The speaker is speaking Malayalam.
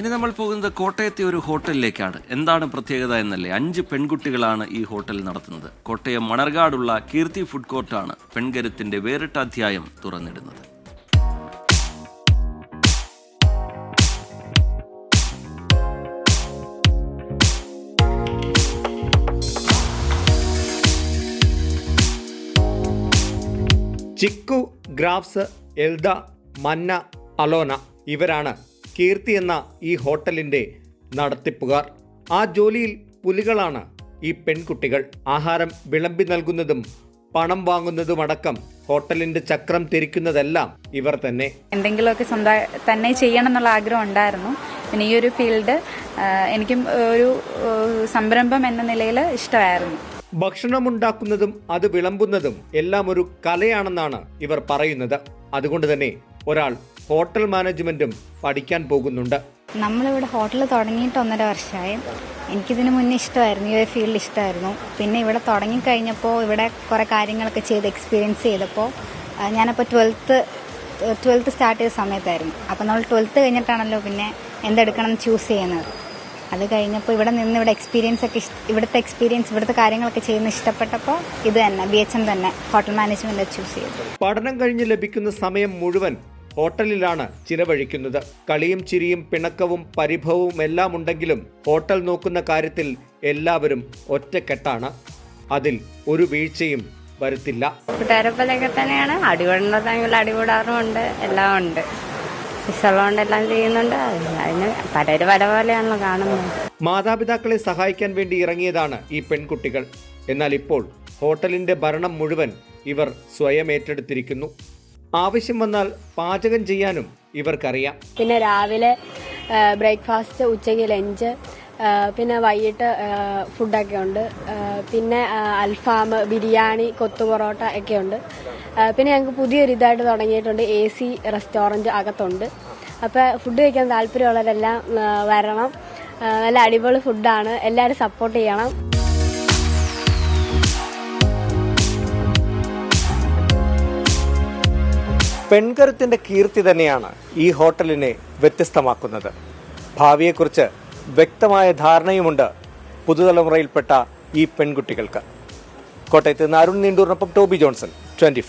ഇനി നമ്മൾ പോകുന്നത് കോട്ടയത്തെ ഒരു ഹോട്ടലിലേക്കാണ്. എന്താണ് പ്രത്യേകത എന്നല്ലേ? അഞ്ച് പെൺകുട്ടികളാണ് ഈ ഹോട്ടൽ നടത്തുന്നത്. കോട്ടയം മണർകാടുള്ള കീർത്തി ഫുഡ് കോർട്ടാണ് പെൺകരുത്തിന്റെ വേറിട്ട അധ്യായം തുറന്നിടുന്നത്. ചിക്കു ഗ്രാഫ്സ് എൽദ മന്ന അലോന ഇവരാണ് കീർത്തി എന്ന ഈ ഹോട്ടലിന്റെ നടത്തിപ്പുകാർ. ആ ജോലിയിൽ പുലികളാണ് ഈ പെൺകുട്ടികൾ. ആഹാരം വിളമ്പി നൽകുന്നതും പണം വാങ്ങുന്നതുമടക്കം ഹോട്ടലിന്റെ ചക്രം തിരിക്കുന്നതെല്ലാം ഇവർ തന്നെ. എന്തെങ്കിലുമൊക്കെ സ്വന്തം തന്നെ ചെയ്യണം എന്നുള്ള ആഗ്രഹം ഉണ്ടായിരുന്നു. പിന്നെ ഈ ഒരു ഫീൽഡ് എനിക്കും ഒരു സംരംഭം എന്ന നിലയിൽ ഇഷ്ടമായിരുന്നു. ഭക്ഷണമുണ്ടാക്കുന്നതും അത് വിളമ്പുന്നതും എല്ലാം ഒരു കലയാണെന്നാണ് ഇവർ പറയുന്നത്. അതുകൊണ്ട് തന്നെ ഒരാൾ ഹോട്ടൽ മാനേജ്മെന്റും പഠിക്കാൻ പോകുന്നുണ്ട്. നമ്മളിവിടെ ഹോട്ടൽ തുടങ്ങിയിട്ട് ഒന്നര വർഷമായി. എനിക്കിതിന് മുന്നേ ഇഷ്ടമായിരുന്നു ഈ ഒരു ഫീൽഡ് ഇഷ്ടമായിരുന്നു. പിന്നെ ഇവിടെ തുടങ്ങിക്കഴിഞ്ഞപ്പോൾ ഇവിടെ കുറേ കാര്യങ്ങളൊക്കെ ചെയ്ത് എക്സ്പീരിയൻസ് ചെയ്തപ്പോൾ ഞാനപ്പോൾ ട്വൽത്ത് ട്വൽത്ത് സ്റ്റാർട്ട് ചെയ്ത സമയത്തായിരുന്നു. അപ്പോൾ നമ്മൾ ട്വൽത്ത് കഴിഞ്ഞിട്ടാണല്ലോ പിന്നെ എന്തെടുക്കണം ചൂസ് ചെയ്യുന്നത്. അത് കഴിഞ്ഞപ്പോൾ ഇവിടെ നിന്ന് ഇവിടെ എക്സ്പീരിയൻസ് ഒക്കെ ഇവിടുത്തെ എക്സ്പീരിയൻസ് ഇവിടുത്തെ കാര്യങ്ങളൊക്കെ ചെയ്യുന്ന ഇഷ്ടപ്പെട്ടപ്പോൾ ഇത് തന്നെ ബി എച്ച് എം തന്നെ ഹോട്ടൽ മാനേജ്മെന്റ് ചൂസ് ചെയ്തു. പഠനം കഴിഞ്ഞ് ലഭിക്കുന്ന സമയം മുഴുവൻ ഹോട്ടലിലാണ് ചിലവഴിക്കുന്നത്. കളിയും ചിരിയും പിണക്കവും പരിഭവവും എല്ലാം ഉണ്ടെങ്കിലും ഹോട്ടൽ നോക്കുന്ന കാര്യത്തിൽ എല്ലാവരും ഒറ്റക്കെട്ടാണ്. അതിൽ ഒരു വീഴ്ചയും വരുത്തില്ല. കൂട്ടുകാരെപ്പോലെയൊക്കെ തന്നെയാണ്. അടിപൊളി അടിപൊളാറുമുണ്ട് എല്ലാം ഉണ്ട്. ഇഷ്ടമുള്ളതുകൊണ്ട് എല്ലാം ചെയ്യുന്നുണ്ട്. അതിന് പലര് പല പോലെയാണല്ലോ കാണുന്നത്. മാതാപിതാക്കളെ സഹായിക്കാൻ വേണ്ടി ഇറങ്ങിയതാണ് ഈ പെൺകുട്ടികൾ. എന്നാൽ ഇപ്പോൾ ഹോട്ടലിന്റെ ഭരണം മുഴുവൻ ഇവർ സ്വയം ഏറ്റെടുത്തിരിക്കുന്നു. ആവശ്യം വന്നാൽ പാചകം ചെയ്യാനും ഇവർക്കറിയാം. പിന്നെ രാവിലെ ബ്രേക്ക്ഫാസ്റ്റ് ഉച്ചയ്ക്ക് ലഞ്ച് പിന്നെ വൈകിട്ട് ഫുഡൊക്കെ ഉണ്ട്. പിന്നെ അൽഫാം ബിരിയാണി കൊത്തു പൊറോട്ട ഒക്കെ ഉണ്ട്. പിന്നെ ഞങ്ങൾക്ക് പുതിയൊരു ഇതായിട്ട് തുടങ്ങിയിട്ടുണ്ട്. എ സി റെസ്റ്റോറന്റ് അകത്തുണ്ട്. അപ്പോൾ ഫുഡ് കഴിക്കാൻ താല്പര്യമുള്ളവരെല്ലാം വരണം. നല്ല അടിപൊളി ഫുഡാണ്. എല്ലാവരും സപ്പോർട്ട് ചെയ്യണം. പെൺകരുത്തിന്റെ കീർത്തി തന്നെയാണ് ഈ ഹോട്ടലിനെ വ്യത്യസ്തമാക്കുന്നത്. ഭാവിയെക്കുറിച്ച് വ്യക്തമായ ധാരണയുമുണ്ട് പുതുതലമുറയിൽപ്പെട്ട ഈ പെൺകുട്ടികൾക്ക്. കോട്ടയത്ത് നിന്ന് അരുൺ നീണ്ടൂറിനൊപ്പം ടോബി ജോൺസൺ ട്വന്റി